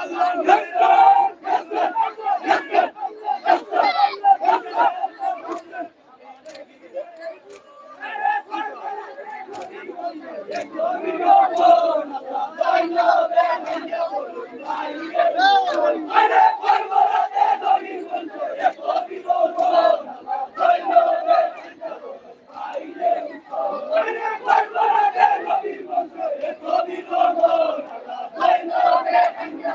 আল্লাহ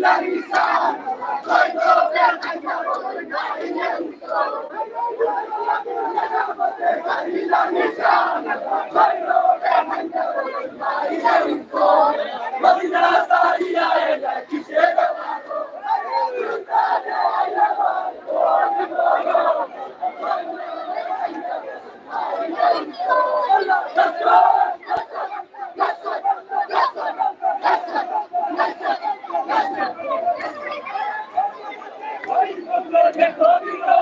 lillahi de todo o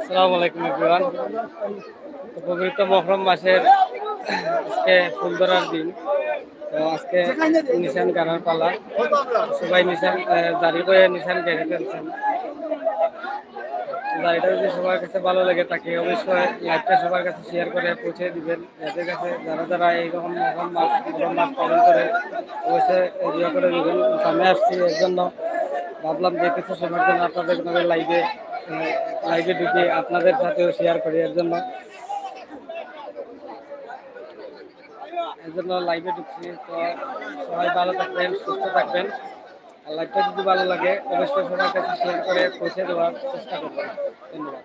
আসসালামু আলাইকুম, everyone. তো মহরম মাসের আজকে ফুল ধরার দিন। তো আজকে নিশান গানার পালা। সবাই নিশান জারি করে নিশান গেড়ে ফেলছেন। জারিটা যদি সবার কাছে ভালো লাগে তাকে অবশ্যই লাইভটা সবার কাছে শেয়ার করে পৌঁছে দিবেন। যাদের কাছে, যারা যারা এইরকম মহরম মাস মহরম মাস পালন করে, অবশ্যই ইয়ে করে দিবেন। সামনে আসছি এর জন্য। ভাবলাম যে কিছু সময়ের জন্য আপনাদের লাইভে লাইভে ঢুকে, আপনাদের সাথেও শেয়ার করি এর জন্য। এর জন্য লাইভে ঢুকছি। তো সবাই ভালো থাকবেন, সুস্থ থাকবেন। আর লাইভটা যদি ভালো লাগে, অবশ্যই সবার কাছে শেয়ার করে পৌঁছে দেওয়ার চেষ্টা করবেন। ধন্যবাদ।